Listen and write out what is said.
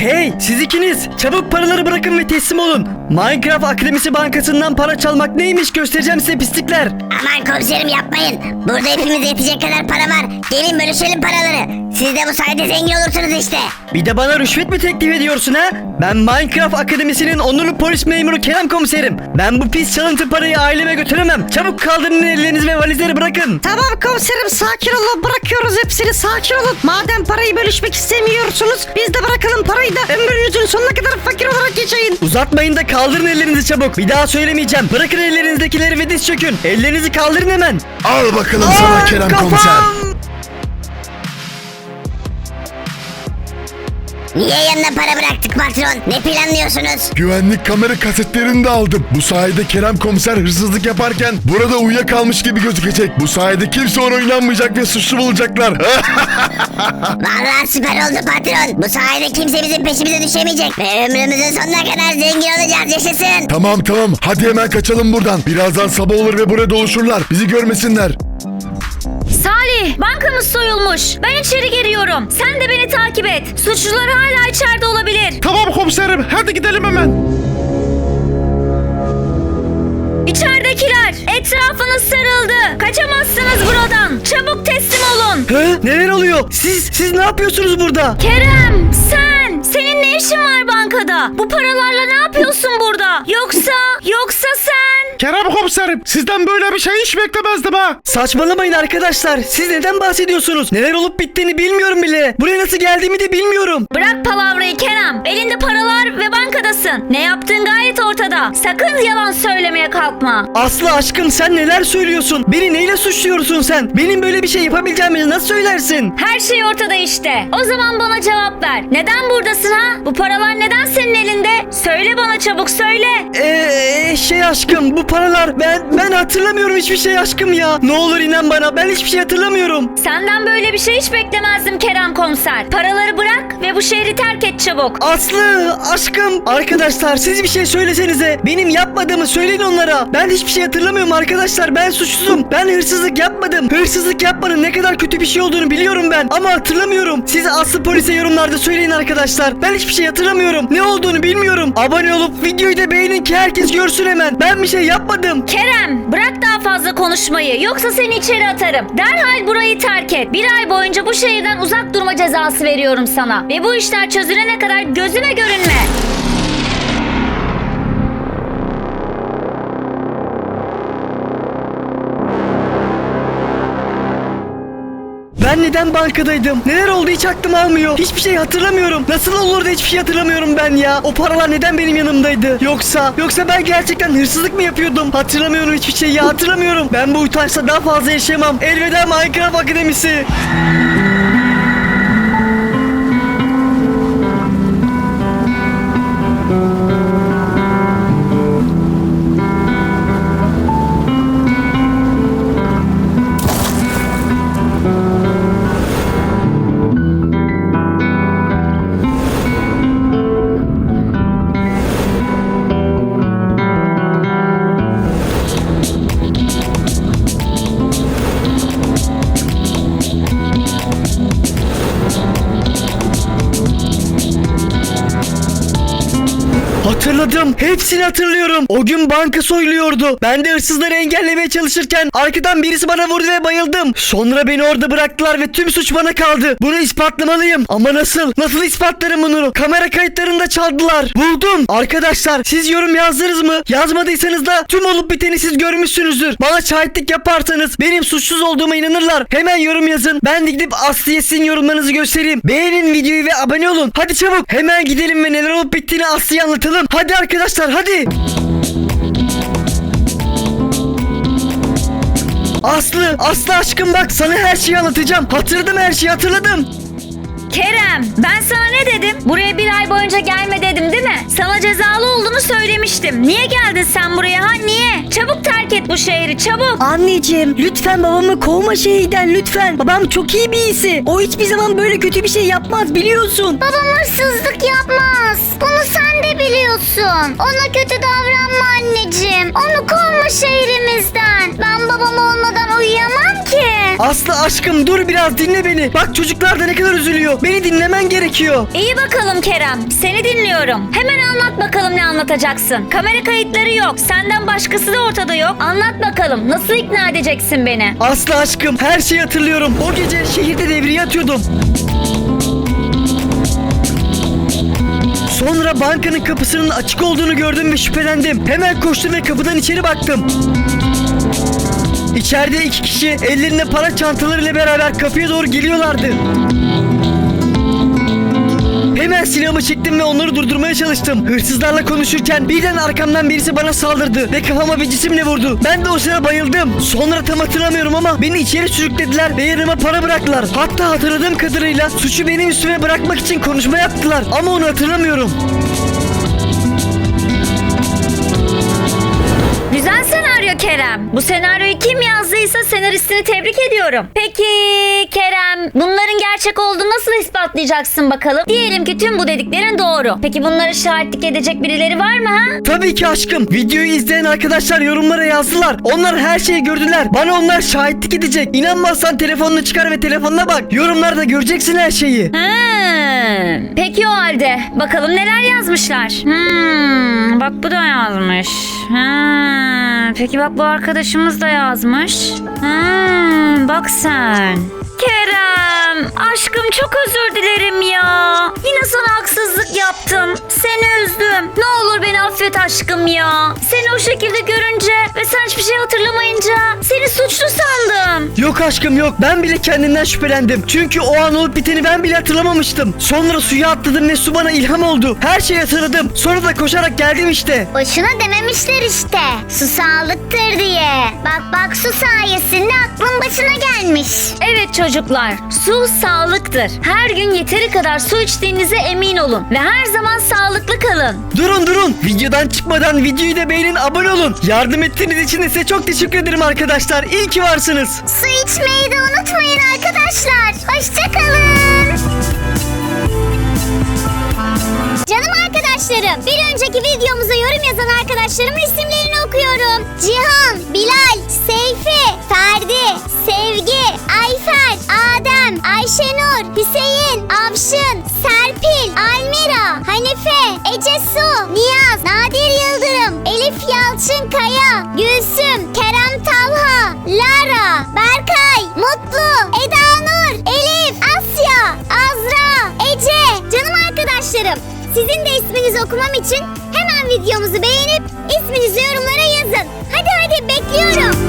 Hey siz ikiniz çabuk paraları bırakın ve teslim olun. Minecraft Akademisi Bankası'ndan para çalmak neymiş göstereceğim size pislikler. Aman komiserim yapmayın. Burada hepimize yetecek kadar para var. Gelin bölüşelim paraları. Siz de bu sayede zengin olursunuz işte. Bir de bana rüşvet mi teklif ediyorsun ha? Ben Minecraft Akademisi'nin onurlu polis memuru Kerem komiserim. Ben bu pis çalıntı parayı aileme götüremem. Çabuk kaldırın ellerinizi ve valizleri bırakın. Tamam komiserim sakin olun bırakıyoruz hepsini sakin olun. Madem parayı bölüşmek istemiyorsunuz biz de bırakalım parayı da ömrünüzün sonuna kadar fakir olarak yaşayın. Uzatmayın da kaldırın ellerinizi çabuk. Bir daha söylemeyeceğim. Bırakın ellerinizdekileri ve diz çökün. Ellerinizi kaldırın hemen. Al bakalım sana Kerem kafam! komiser. Niye yanına para bıraktık patron? Ne planlıyorsunuz? Güvenlik kamera kasetlerini de aldım. Bu sayede Kerem komiser hırsızlık yaparken burada uyuyakalmış gibi gözükecek. Bu sayede kimse ona inanmayacak ve suçlu bulacaklar. Vallahi süper oldu patron. Bu sayede kimse bizim peşimize düşemeyecek. Ve ömrümüzün sonuna kadar zengin olacağız yaşasın. tamam tamam hadi hemen kaçalım buradan. Birazdan sabah olur ve burada oluşurlar. Bizi görmesinler. Bankamız soyulmuş. Ben içeri giriyorum. Sen de beni takip et. Suçlular hala içeride olabilir. Tamam komiserim hadi gidelim hemen. İçeridekiler, etrafınız sarıldı. Kaçamazsınız buradan. Çabuk teslim olun. Hı? Neler oluyor? Siz siz ne yapıyorsunuz burada? Kerem, sen, senin ne işin var bankada? Bu paralarla ne yapıyorsun burada? Yoksa, yoksa sen? Kerem komiserim sizden böyle bir şey hiç beklemezdim ha. Saçmalamayın arkadaşlar. Siz neden bahsediyorsunuz? Neler olup bittiğini bilmiyorum bile. Buraya nasıl geldiğimi de bilmiyorum. Bırak palavrayı Kerem. Elinde paralar ve bankadasın. Ne yaptığın gayet ortada. Sakın yalan söylemeye kalkma. Aslı aşkım sen neler söylüyorsun? Beni neyle suçluyorsun sen? Benim böyle bir şey yapabileceğimi nasıl söylersin? Her şey ortada işte. O zaman bana cevap ver. Neden buradasın ha? Bu paralar neden senin elinde? Söyle bana çabuk söyle. Eee şey aşkım bu paralar ben ben hatırlamıyorum hiçbir şey aşkım ya. Ne olur inan bana ben hiçbir şey hatırlamıyorum. Senden böyle bir şey hiç beklemezdim Kerem komiser. Paraları bırak ve bu şehri terk et çabuk. Aslı aşkım arkadaşlar siz bir şey söylesenize. Benim yapmadığımı söyleyin onlara. Ben hiçbir şey hatırlamıyorum arkadaşlar. Ben suçsuzum. Ben hırsızlık yapmadım. Hırsızlık yapmanın ne kadar kötü bir şey olduğunu biliyorum ben. Ama hatırlamıyorum. Siz Aslı polise yorumlarda söyleyin arkadaşlar. Ben hiçbir şey hatırlamıyorum. Ne olduğunu bilmiyorum. Abone olup videoyu da beğenin ki herkes görsün hemen. Ben bir şey yapmadım. Kerem bırak daha fazla konuşmayı yoksa seni içeri atarım. Derhal burayı terk et. Bir ay boyunca bu şehirden uzak durma cezası veriyorum sana. Ve bu işler çözülene kadar gözüme görünme. Ben neden bankadaydım? Neler oldu hiç aklım almıyor. Hiçbir şey hatırlamıyorum. Nasıl olur da hiçbir şey hatırlamıyorum ben ya. O paralar neden benim yanımdaydı? Yoksa yoksa ben gerçekten hırsızlık mı yapıyordum? Hatırlamıyorum hiçbir şey ya hatırlamıyorum. Ben bu utançla daha fazla yaşayamam. Elveda Minecraft Akademisi. Hatırladım. Hepsini hatırlıyorum. O gün banka soyuluyordu. Ben de hırsızları engellemeye çalışırken arkadan birisi bana vurdu ve bayıldım. Sonra beni orada bıraktılar ve tüm suç bana kaldı. Bunu ispatlamalıyım. Ama nasıl? Nasıl ispatlarım bunu? Kamera kayıtlarında çaldılar. Buldum. Arkadaşlar siz yorum yazdınız mı? Yazmadıysanız da tüm olup biteni siz görmüşsünüzdür. Bana şahitlik yaparsanız benim suçsuz olduğuma inanırlar. Hemen yorum yazın. Ben de gidip Aslı'ya sizin yorumlarınızı göstereyim. Beğenin videoyu ve abone olun. Hadi çabuk. Hemen gidelim ve neler olup bittiğini Aslı'ya anlatalım. Hadi arkadaşlar hadi. Aslı, Aslı aşkım bak sana her şeyi anlatacağım. Hatırladım her şeyi hatırladım. Kerem ben sana ne dedim? Buraya bir ay boyunca gelme dedim değil mi? Sana cezalı olduğunu söylemiştim. Niye geldin sen buraya ha niye? Çabuk terk et bu şehri çabuk. Anneciğim lütfen babamı kovma şehirden lütfen. Babam çok iyi birisi. O hiçbir zaman böyle kötü bir şey yapmaz biliyorsun. Babam hırsızlık yapmaz. Bunu sen de biliyorsun. Ona kötü davranma anneciğim. Onu kovma şehrimizden. Ben babam olmadan uyuyamam ki. Aslı aşkım dur biraz dinle beni. Bak çocuklar da ne kadar üzülüyor. Beni dinlemen gerekiyor. İyi bakalım Kerem. Seni dinliyorum. Hemen anlat bakalım ne anlatacaksın. Kamera kayıtları yok. Senden başkası da ortada yok. Anlat bakalım. Nasıl ikna edeceksin beni? Aslı aşkım her şeyi hatırlıyorum. O gece şehirde devriye atıyordum. Sonra bankanın kapısının açık olduğunu gördüm ve şüphelendim. Hemen koştum ve kapıdan içeri baktım. İçeride iki kişi ellerinde para çantalarıyla beraber kapıya doğru geliyorlardı. Hemen silahımı çektim ve onları durdurmaya çalıştım. Hırsızlarla konuşurken birden arkamdan birisi bana saldırdı ve kafama bir cisimle vurdu. Ben de o sıra bayıldım. Sonra tam hatırlamıyorum ama beni içeri sürüklediler ve yanıma para bıraktılar. Hatta hatırladığım kadarıyla suçu benim üstüme bırakmak için konuşma yaptılar. Ama onu hatırlamıyorum. Kerem. Bu senaryoyu kim yazdıysa senaristini tebrik ediyorum. Peki Kerem bunların gerçek olduğunu nasıl ispatlayacaksın bakalım? Diyelim ki tüm bu dediklerin doğru. Peki bunları şahitlik edecek birileri var mı ha? Tabii ki aşkım. Videoyu izleyen arkadaşlar yorumlara yazdılar. Onlar her şeyi gördüler. Bana onlar şahitlik edecek. İnanmazsan telefonunu çıkar ve telefonuna bak. Yorumlarda göreceksin her şeyi. Hmm. Peki o halde bakalım neler yazmışlar. Hmm. Bak bu da yazmış. Hmm. Peki bak bu arkadaşımız da yazmış. Hmm. Bak sen. Kerem, aşkım çok özür dilerim ya. Yine sana haksızlık yaptım. Seni üzdüm. Ne olur beni affet aşkım ya. Seni şekilde görünce ve sen hiçbir şey hatırlamayınca seni suçlu sandım. Yok aşkım yok. Ben bile kendimden şüphelendim. Çünkü o an olup biteni ben bile hatırlamamıştım. Sonra suya atladım ve su bana ilham oldu. Her şeyi hatırladım. Sonra da koşarak geldim işte. Boşuna dememişler işte. Su sağlıktır diye. Bak bak su sayesinde aklın başına gelmiş. Evet çocuklar, su sağlıktır. Her gün yeteri kadar su içtiğinize emin olun ve her zaman sağlıklı kalın. Durun durun. Videodan çıkmadan videoyu da beğenin abone olun. Yardım ettiğiniz için de size çok teşekkür ederim arkadaşlar. İyi ki varsınız. Su içmeyi de unutmayın arkadaşlar. Hoşçakalın. Canım arkadaşlarım, bir önceki videomuza yorum yazan arkadaşlarımın isimlerini okuyorum. Cihan, Bilal, Seyfi, Ferdi, Sevgi, Ayfer, Adem, Ayşenur, Hüseyin, Avşın, Serpil, Almira, Hanife, Ece Su, Niyaz, Nadir Elif Yalçın Kaya, Gülsüm, Kerem Talha, Lara, Berkay, Mutlu, Eda Nur, Elif, Asya, Azra, Ece. Canım arkadaşlarım, sizin de isminizi okumam için hemen videomuzu beğenip isminizi yorumlara yazın. Hadi hadi bekliyorum.